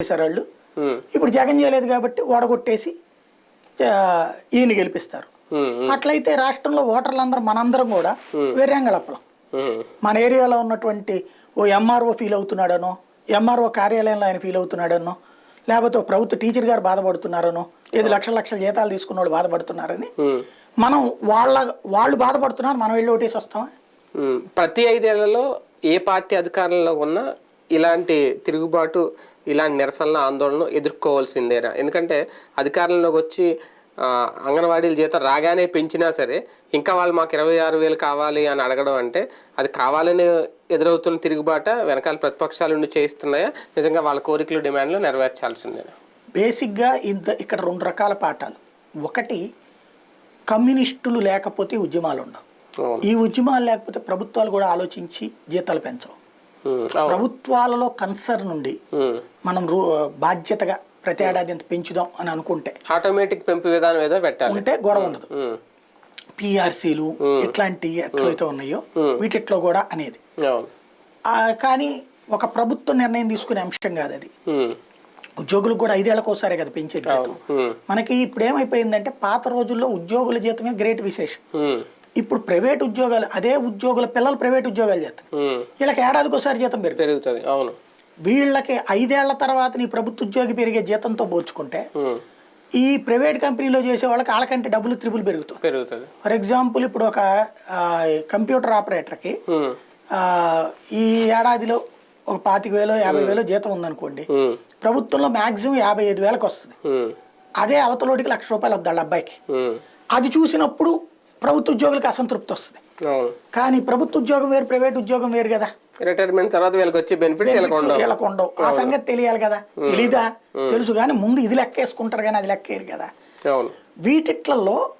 చేశారు వాళ్ళు. ఇప్పుడు జగన్ చేయలేదు కాబట్టి ఓడగొట్టేసి ఈయన గెలిపిస్తారు. అట్లయితే రాష్ట్రంలో ఓటర్లందరూ మనందరం కూడా వేరేంగళప్పలం ఉమ్, మన ఏరియాలో ఉన్నటువంటి ఓ ఎంఆర్ఓ ఫీల్ అవుతున్నాడనో ఎంఆర్ఓ కార్యాలయంలో ఆయన ఫీల్ అవుతున్నాడనో లేకపోతే ప్రభుత్వ టీచర్ గారు బాధపడుతున్నారనో ఏది లక్షల లక్షల జీతాలు తీసుకున్న వాళ్ళు బాధపడుతున్నారని మనం వాళ్ళ వాళ్ళు బాధపడుతున్నారు మనం వెళ్ళి ఓటేసి వస్తామా. ప్రతి ఐదేళ్ళలో ఏ పార్టీ అధికారంలో ఉన్నా ఇలాంటి తిరుగుబాటు ఇలాంటి నిరసనలు ఆందోళన ఎదుర్కోవాల్సిందేనా ఎందుకంటే అధికారంలోకి వచ్చి అంగన్వాడీల జీతం రాగానే పెంచినా సరే ఇంకా వాళ్ళు మాకు ఇరవై ఆరు వేలు కావాలి అని అడగడం అంటే అది కావాలని ఎదురవుతున్న తిరుగుబాట వెనకాల ప్రతిపక్షాల నుండి చేయిస్తున్నాయా? నిజంగా వాళ్ళ కోరికలు డిమాండ్లు నెరవేర్చాల్సిందేనా బేసిక్గా ఇంత ఇక్కడ రెండు రకాల పాఠాలు. ఒకటి కమ్యూనిస్టులు లేకపోతే ఉద్యమాలు ఉండవు. ఈ ఉద్యమాలు లేకపోతే ప్రభుత్వాలు కూడా ఆలోచించి జీతాలు పెంచవు. ప్రభుత్వాలలో కన్సర్న్ ఉమ్. మనం బాధ్యతగా ప్రతి ఏడాది ఇంత పెంచుదాం అని అనుకుంటే ఆటోమేటిక్ పెంపు విధానం ఏదో పెట్టాలి. ఉంటే గొడవ ఉండదు. పిఆర్సీలు ఇట్లాంటి ఎట్లయితే ఉన్నాయో వీటిట్లో కూడా అనేది. కానీ ఒక ప్రభుత్వం నిర్ణయం తీసుకునే అంశం కాదు అది. ఉద్యోగులకు కూడా ఐదేళ్ళకు ఒకసారి కదా పెంచేది జీతం. మనకి ఇప్పుడు ఏమైపోయిందంటే పాత రోజుల్లో ఉద్యోగుల జీతమే గ్రేట్ విశేషం. ఇప్పుడు ప్రైవేట్ ఉద్యోగాలు అదే ఉద్యోగుల పిల్లలు ప్రైవేట్ ఉద్యోగాలు చేస్తారు. వీళ్ళకి ఏడాదికి ఒకసారి జీతం పెరుగుతుంది. పెరుగుతుంది అవును. వీళ్ళకి ఐదేళ్ళ తర్వాత నీ ప్రభుత్వ ఉద్యోగి పెరిగే జీతంతో పోల్చుకుంటే ఈ ప్రైవేట్ కంపెనీలో చేసే వాళ్ళకి వాళ్ళకంటే డబ్బులు త్రిబుల్ పెరుగుతుంది పెరుగుతుంది. ఫర్ ఎగ్జాంపుల్ ఇప్పుడు ఒక కంప్యూటర్ ఆపరేటర్కి ఈ ఏడాదిలో ఒక పాతిక వేలు యాభై వేలు జీతం ఉందనుకోండి ప్రభుత్వంలో మాక్సిమం యాభై ఐదు వేలకు వస్తుంది. అదే అవతలోటికి లక్ష రూపాయలు వద్దాడు అబ్బాయికి. అది చూసినప్పుడు ప్రభుత్వ ఉద్యోగులకు అసంతృప్తి వస్తుంది. కానీ ప్రభుత్వ ఉద్యోగం వేరు ప్రైవేట్ ఉద్యోగం వేరు కదా. రిటైర్మెంట్ తర్వాత వీళ్ళకి వచ్చే బెనిఫిట్స్ వీళ్ళకి ఉండవు. ఆ సంగతి తెలియాలి కదా. తెలీదా? తెలుసు కానీ ముందు ఇది లెక్కేసుకుంటారు కానీ అది లెక్కేరు కదా. అవును. వీటిట్లలో